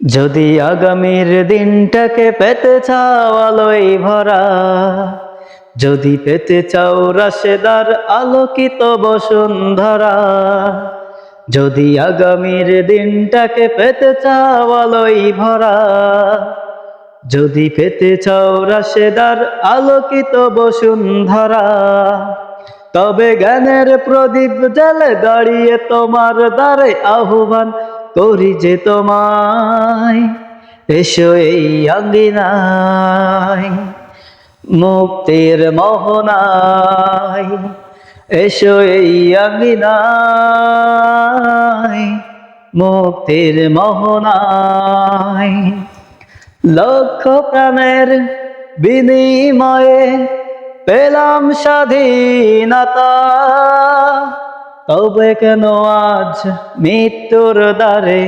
যদি আগামীর দিনটাকে পেতে চাও আলোয় ভরা, যদি পেতে চাও রাশেদার আলোকিত বসুন্ধরা, যদি আগামীর দিনটাকে পেতে চাও আলোয় ভরা, যদি পেতে চাও রাশেদার আলোকিত বসুন্ধরা, তবে জ্ঞানের প্রদীপ জলে দাঁড়িয়ে তোমার দ্বারে আহ্বান করি যে তোমায়, এসো এই আঙ্গিনায়। মুক্তির মোহনায়, এসো এই আঙ্গিনায়। মুক্তির মোহনায়, লক্ষ প্রাণের বিনিময়ে পেলাম স্বাধীনতা। তবে কেন আজ মৃত্যুর দ্বারে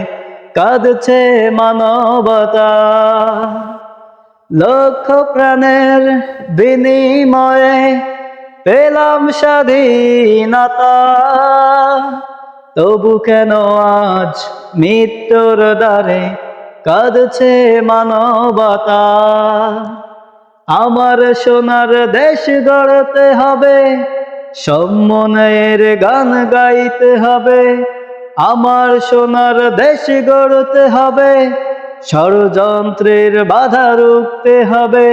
কাঁদছে মানবতা? লক্ষ প্রাণের বিনিময়ে পেলাম স্বাধীনতা। তবু কেন আজ মৃত্যুর দ্বারে কাঁদছে মানবতা? আমার সোনার দেশ গড়তে হবে সম্মনের গান গাইতে হবে, আমার সোনার দেশ গড়তে হবে, ষড়যন্ত্রের বাধা রুখতে হবে,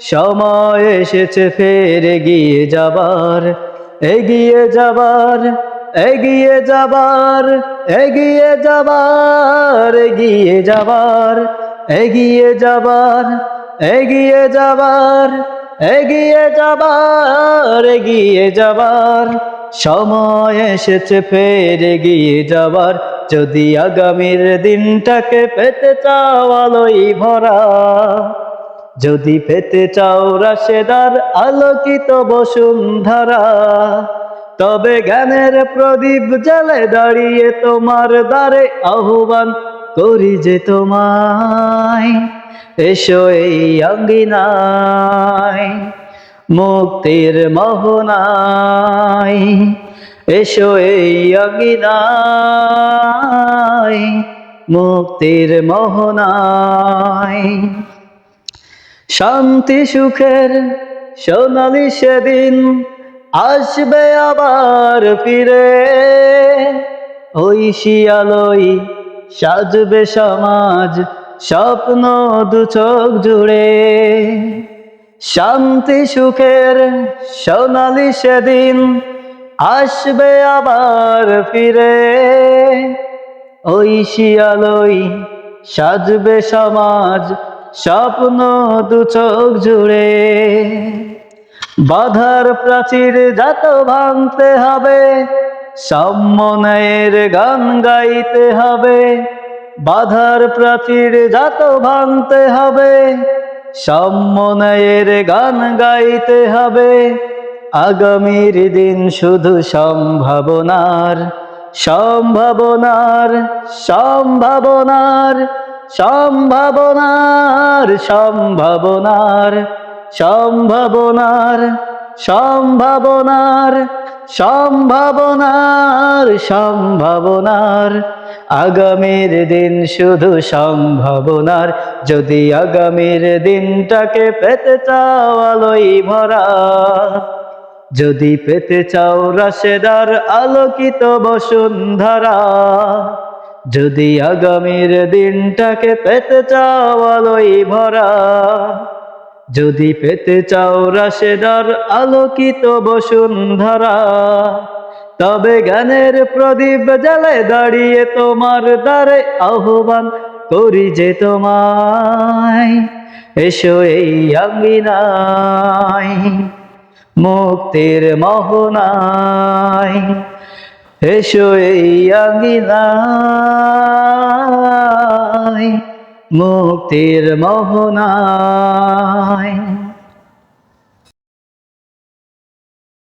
সময় এসেছে ফের এগিয়ে যাবার এগিয়ে যাবার এগিয়ে যাবার এগিয়ে যাবার এগিয়ে যাবার এগিয়ে যাবার এগিয়ে যাবার এগিয়ে যাবার এগিয়ে যাবার। সময় এসেছে ফের এগিয়ে যাবার। যদি আগামীর দিনটাকে পেতে চাও আলোই ভরা। যদি পেতে চাও রাশেদার আলোকিত বসুন্ধরা। তবে জ্ঞানের প্রদীপ জলে দাঁড়িয়ে তোমার দ্বারে আহ্বান করি যে তোমায়। এসো এই অঙ্গিনায় মুক্তির মোহনায়। এসো এই অঙ্গিনায় মুক্তির মোহনায়। শান্তি, সুখের সোনালি সেদিন আসবে আবার ফিরে। ওই শিয়ালই সাজবে সমাজ স্বপ্ন দু চোখ জুড়ে। শান্তি সুখের সোনালি সেদিন আসবে আবার ফিরে। ওই শিয়ালই সাজবে সমাজ স্বপ্ন দু চোখ জুড়ে। বাধার প্রাচীর যত ভাঙতে হবে সম্মনের গান গাইতে হবে। বাধার প্রাচীর যত ভাঙতে হবে সম্মনের গান গাইতে হবে। আগামীর দিন শুধু সম্ভাবনার সম্ভাবনার সম্ভাবনার সম্ভাবনার সম্ভাবনার সম্ভাবনার সম্ভাবনার সম্ভাবনার সম্ভাবনার। আগামীর দিন শুধু সম্ভাবনার। যদি আগামীর দিনটাকে পেতে চাও আলোই ভরা। যদি পেতে চাও রাশেদার আলোকিত বসুন্ধরা। যদি আগামীর দিনটাকে পেতে চাও আলোই ভরা। যদি পেতে চাও রাশেদার আলোকিত বসুন্ধরা তবে জ্ঞানের প্রদীপ জ্বালে দাঁড়িয়ে তোমার দ্বারে আহ্বান করি যে তোমায়। এসো এই আঙ্গিনায়, মুক্তির মোহনায়। এসো এই আঙ্গিনায়। মুক্তির মোহনায়